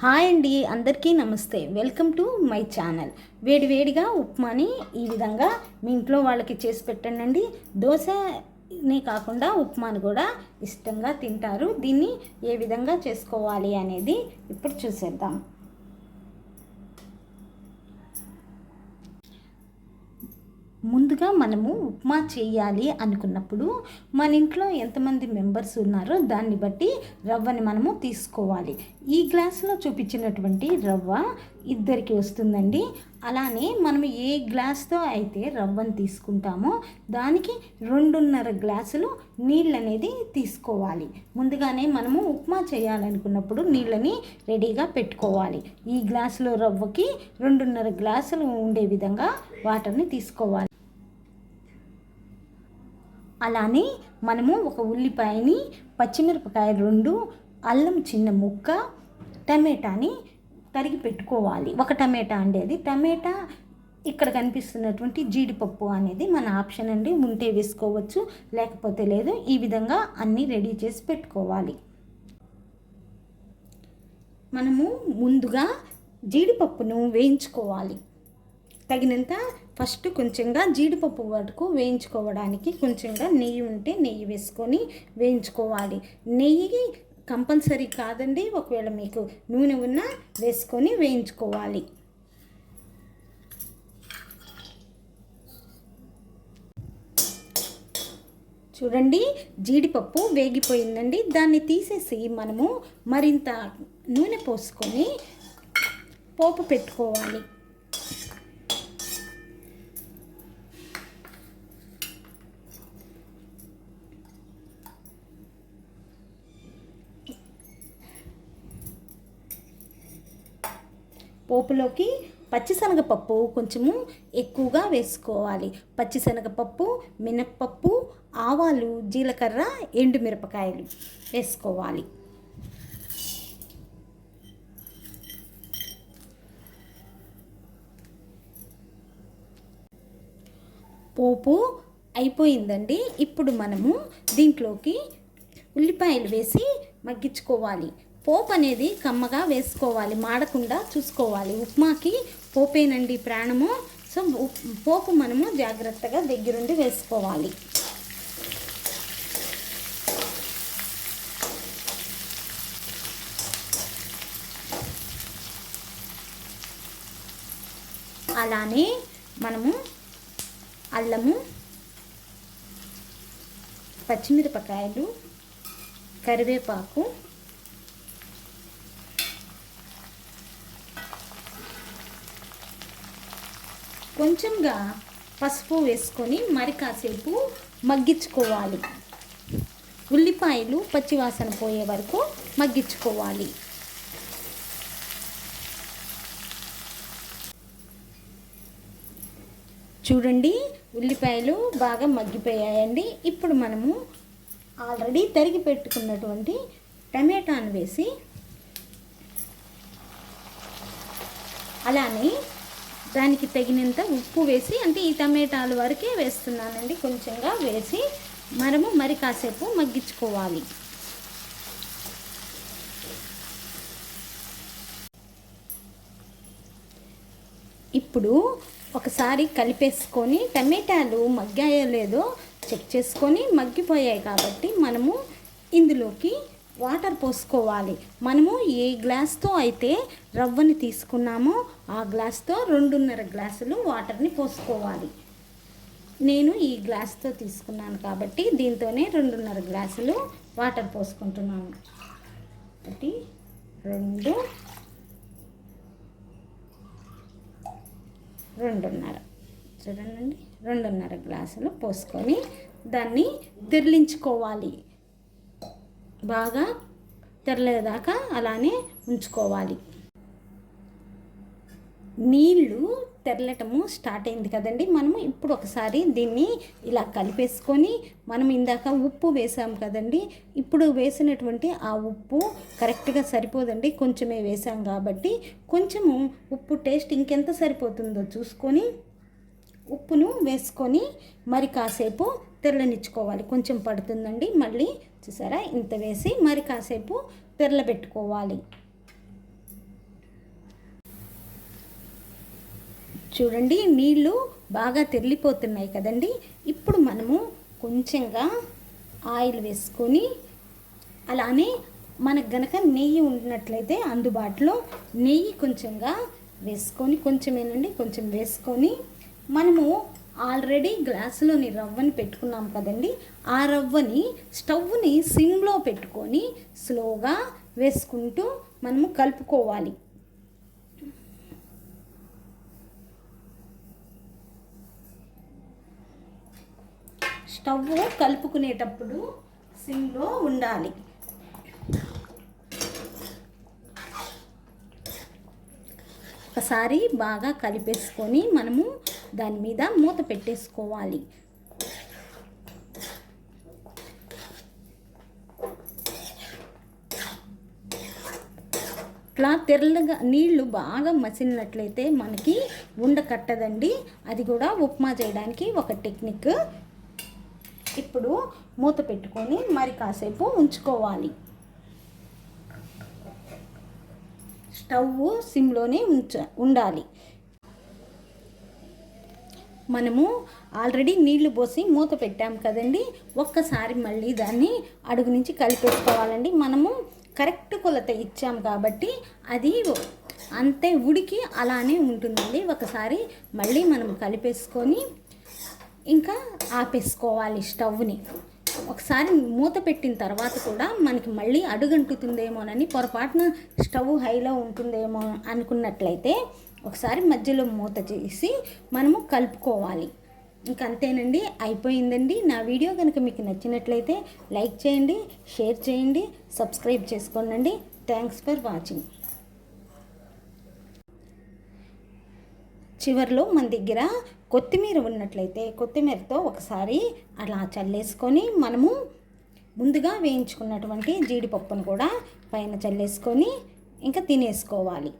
Hi అండి అందరికీ నమస్తే. Welcome to my channel. వేడివేడిగా ఉప్మాని ఈ విధంగా మీ ఇంట్లో వాళ్ళకి చేసి పెట్టండి దోశనే కాకుండా ఉప్మాని కూడా ఇష్టంగా తింటారు. దీన్ని ఏ విధంగా చేసుకోవాలి అనేది ఇప్పుడు చూసేద్దాం. ముందుగా మనము ఉప్మా చేయాలి అనుకున్నప్పుడు మన ఇంట్లో ఎంతమంది మెంబర్స్ ఉన్నారో దాన్ని బట్టి రవ్వని మనము తీసుకోవాలి. ఈ గ్లాసులో చూపించినటువంటి రవ్వ ఇద్దరికి వస్తుందండి. అలానే మనం ఏ గ్లాస్తో అయితే రవ్వను తీసుకుంటామో దానికి రెండున్నర గ్లాసులు నీళ్ళు అనేది తీసుకోవాలి. ముందుగానే మనము ఉప్మా చేయాలనుకున్నప్పుడు నీళ్ళని రెడీగా పెట్టుకోవాలి. ఈ గ్లాసులో రవ్వకి రెండున్నర గ్లాసులు ఉండే విధంగా వాటర్ని తీసుకోవాలి. అలానే మనము ఒక ఉల్లిపాయని పచ్చిమిరపకాయ రెండు అల్లం చిన్న ముక్క టమాటాని తరిగి పెట్టుకోవాలి. ఒక టమాటా అండి టమాటా ఇక్కడ కనిపిస్తున్నటువంటి జీడిపప్పు అనేది మన ఆప్షన్ అండి. ఉంటే వేసుకోవచ్చు లేకపోతే లేదు. ఈ విధంగా అన్నీ రెడీ చేసి పెట్టుకోవాలి. మనము ముందుగా జీడిపప్పును వేయించుకోవాలి. తగినంత ఫస్ట్ కొంచెంగా జీడిపప్పు వరకు వేయించుకోవడానికి కొంచెంగా నెయ్యి ఉంటే నెయ్యి వేసుకొని వేయించుకోవాలి. నెయ్యి కంపల్సరీ కాదండి ఒకవేళ మీకు నూనె ఉన్నా వేసుకొని వేయించుకోవాలి. చూడండి జీడిపప్పు వేగిపోయిందండి. దాన్ని తీసేసి మనము మరింత నూనె పోసుకొని పోపు పెట్టుకోవాలి. పోపులోకి పచ్చిశనగపప్పు కొంచెము ఎక్కువగా వేసుకోవాలి. పచ్చిశనగపప్పు మినప్పప్పు ఆవాలు జీలకర్ర ఎండుమిరపకాయలు వేసుకోవాలి. పోపు అయిపోయిందండి. ఇప్పుడు మనము దీంట్లోకి ఉల్లిపాయలు వేసి మగ్గించుకోవాలి. పోపు అనేది కమ్మగా వేసుకోవాలి మాడకుండా చూసుకోవాలి. ఉప్మాకి పోపేనండి ప్రాణము. సో పోపు మనము జాగ్రత్తగా దగ్గరుండి వేసుకోవాలి. అలానే మనము అల్లము పచ్చిమిరపకాయలు కరివేపాకు కొంచెంగా పసుపు వేసుకొని మరి కాసేపు మగ్గించుకోవాలి. ఉల్లిపాయలు పచ్చివాసన పోయే వరకు మగ్గించుకోవాలి. చూడండి ఉల్లిపాయలు బాగా మగ్గిపోయాయండి. ఇప్పుడు మనము ఆల్రెడీ తరిగి పెట్టుకున్నటువంటి టమాటాను వేసి అలానే దానికి తగినంత ఉప్పు వేసి అంటే ఈ టమాటాలు వరకే వేస్తున్నానండి కొంచెంగా వేసి మనము మరి కాసేపు మగ్గించుకోవాలి. ఇప్పుడు ఒకసారి కలిపేసుకొని టమాటాలు మగ్గాయో లేదో చెక్ చేసుకొని మగ్గిపోయాయి కాబట్టి మనము ఇందులోకి వాటర్ పోసుకోవాలి. మనము ఏ గ్లాస్తో అయితే రవ్వని తీసుకున్నామో ఆ గ్లాస్తో రెండున్నర గ్లాసులు వాటర్ని పోసుకోవాలి. నేను ఈ గ్లాస్తో తీసుకున్నాను కాబట్టి దీంతోనే రెండున్నర గ్లాసులు వాటర్ పోసుకుంటున్నాను. ఒకటి రెండు రెండున్నర. చూడండి రెండున్నర గ్లాసులు పోసుకొని దాన్ని తెరలించుకోవాలి. బాగా తెరలేదాకా అలానే ఉంచుకోవాలి. నీళ్ళు తెరలటము స్టార్ట్ అయింది కదండి. మనము ఇప్పుడు ఒకసారి దీన్ని ఇలా కలిపేసుకొని మనం ఇందాక ఉప్పు వేసాం కదండి. ఇప్పుడు వేసినటువంటి ఆ ఉప్పు కరెక్ట్గా సరిపోదండి. కొంచెమే వేసాం కాబట్టి కొంచెము ఉప్పు టేస్ట్ ఇంకెంత సరిపోతుందో చూసుకొని ఉప్పును వేసుకొని మరి కాసేపు తెల్లనిచ్చుకోవాలి. కొంచెం పడుతుందండి. మళ్ళీ చూసారా? ఇంత వేసి మరి కాసేపు తెరలబెట్టుకోవాలి. చూడండి నీళ్ళు బాగా తెరిలిపోతున్నాయి కదండి. ఇప్పుడు మనము కొంచెంగా ఆయిల్ వేసుకొని అలానే మనకు గనక నెయ్యి ఉన్నట్లయితే అందుబాటులో నెయ్యి కొంచెంగా వేసుకొని కొంచెమేనండి కొంచెం వేసుకొని మనము ఆల్రెడీ గ్లాసులోని రవ్వని పెట్టుకున్నాం కదండి. ఆ రవ్వని స్టవ్ని సిమ్లో పెట్టుకొని స్లోగా వేసుకుంటూ మనము కలుపుకోవాలి. స్టవ్ కలుపుకునేటప్పుడు సిమ్లో ఉండాలి. ఒకసారి బాగా కలిపేసుకొని మనము దాని మీద మూత పెట్టేసుకోవాలి. ఇట్లా తెల్లగా నీళ్ళు బాగా మసిలినట్లయితే మనకి ఉండ కట్టదండి. అది కూడా ఉప్మా చేయడానికి ఒక టెక్నిక్. ఇప్పుడు మూత పెట్టుకొని మరి కాసేపు ఉంచుకోవాలి. స్టవ్ సిమ్లోనే ఉంచ ఉండాలి. మనము ఆల్రెడీ నీళ్ళు పోసి మూత పెట్టాం కదండి. ఒక్కసారి మళ్ళీ దాన్ని అడుగు నుంచి కలిపేసుకోవాలండి. మనము కరెక్ట్ కొలత ఇచ్చాం కాబట్టి అది అంతే ఉడికి అలానే ఉంటుందండి. ఒకసారి మళ్ళీ మనం కలిపేసుకొని ఇంకా ఆపేసుకోవాలి స్టవ్ని. ఒకసారి మూత పెట్టిన తర్వాత కూడా మనకి మళ్ళీ అడుగంటుతుందేమోనని పొరపాటున స్టవ్ హైలో ఉంటుందేమో అనుకున్నట్లయితే ఒకసారి మధ్యలో మూత చేసి మనము కలుపుకోవాలి. ఇంక అంతేనండి అయిపోయిందండి. నా వీడియో కనుక మీకు నచ్చినట్లయితే లైక్ చేయండి షేర్ చేయండి సబ్స్క్రైబ్ చేసుకోండి. Thanks for watching. చివరిలో మన దగ్గర కొత్తిమీర ఉన్నట్లయితే కొత్తిమీరతో ఒకసారి అలా చల్లేసుకొని మనము ముందుగా వేయించుకున్నటువంటి జీడిపప్పును కూడా పైన చల్లేసుకొని ఇంకా తినేసుకోవాలి.